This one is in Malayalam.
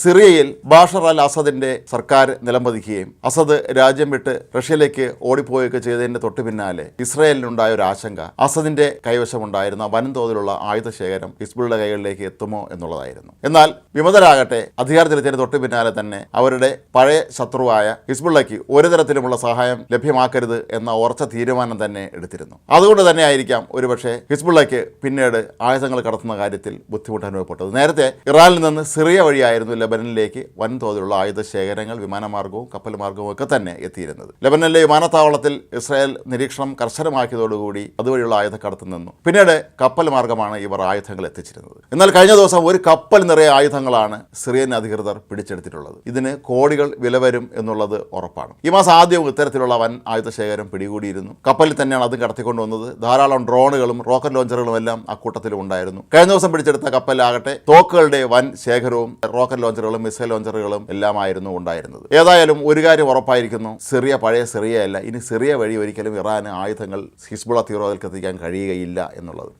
സിറിയയിൽ ബാഷർ അൽ അസദിന്റെ സർക്കാർ നിലംപതിക്കുകയും അസദ് രാജ്യം വിട്ട് റഷ്യയിലേക്ക് ഓടിപ്പോവുകയൊക്കെ ചെയ്തതിന്റെ തൊട്ടു പിന്നാലെ ഇസ്രയേലിനുണ്ടായ ഒരു ആശങ്ക അസദിന്റെ കൈവശമുണ്ടായിരുന്ന വൻതോതിലുള്ള ആയുധശേഖരം ഹിസ്ബുള്ള കൈകളിലേക്ക് എത്തുമോ എന്നുള്ളതായിരുന്നു. എന്നാൽ വിമതരാകട്ടെ അധികാരത്തിലെത്തിയതിന് തൊട്ടു പിന്നാലെ തന്നെ അവരുടെ പഴയ ശത്രുവായ ഹിസ്ബുള്ളയ്ക്ക് ഒരു തരത്തിലുമുള്ള സഹായം ലഭ്യമാക്കരുത് എന്ന ഉറച്ച തീരുമാനം തന്നെ എടുത്തിരുന്നു. അതുകൊണ്ട് തന്നെ ആയിരിക്കാം ഒരുപക്ഷെ ഹിസ്ബുള്ളയ്ക്ക് പിന്നീട് ആയുധങ്ങൾ കടത്തുന്ന കാര്യത്തിൽ ബുദ്ധിമുട്ട് അനുഭവപ്പെട്ടത്. നേരത്തെ ഇറാനിൽ നിന്ന് സിറിയ വഴിയായിരുന്നു ലബനനിലേക്ക് വൻതോതിലുള്ള ആയുധ ശേഖരങ്ങൾ വിമാനമാർഗവും കപ്പൽ മാർഗവും ഒക്കെ തന്നെ എത്തിയിരുന്നത്. ലബനനിലെ വിമാനത്താവളത്തിൽ ഇസ്രായേൽ നിരീക്ഷണം കർശനമാക്കിയതോടുകൂടി അതുവഴിയുള്ള ആയുധക്കടത്ത് നിന്നു. പിന്നീട് കപ്പൽ മാർഗമാണ് ഇവർ ആയുധങ്ങൾ എത്തിച്ചിരുന്നത്. എന്നാൽ കഴിഞ്ഞ ദിവസം ഒരു കപ്പൽ നിറയെ ആയുധങ്ങളാണ് സിറിയൻ അധികൃതർ പിടിച്ചെടുത്തിട്ടുള്ളത്. ഇതിന് കോടികൾ വില വരും എന്നുള്ളത് ഉറപ്പാണ്. ഈ മാസം ആദ്യവും ഇത്തരത്തിലുള്ള വൻ ആയുധ ശേഖരം പിടികൂടിയിരുന്നു. കപ്പലിൽ തന്നെയാണ് അതും കടത്തിക്കൊണ്ടുവന്നത് ധാരാളം ഡ്രോണുകളും റോക്കറ്റ് ലോഞ്ചറുകളും എല്ലാം അക്കൂട്ടത്തിലും ഉണ്ടായിരുന്നു. കഴിഞ്ഞ ദിവസം പിടിച്ചെടുത്ത കപ്പലാകട്ടെ തോക്കുകളുടെ വൻ ശേഖരവും റോക്കറ്റ് ലോഞ്ചറുകളും മിസൈൽ ലോഞ്ചറുകളും എല്ലാമായിരുന്നു ഉണ്ടായിരുന്നത്. ഏതായാലും ഒരു കാര്യം ഉറപ്പായിരിക്കുന്നു. സിറിയ പഴയ സിറിയ അല്ല ഇനി സിറിയ വഴി ഒരിക്കലും ഇറാന് ആയുധങ്ങൾ ഹിസ്ബുള തീവ്രവാദികൾക്ക് എത്തിക്കാൻ കഴിയുകയില്ല എന്നുള്ളത്.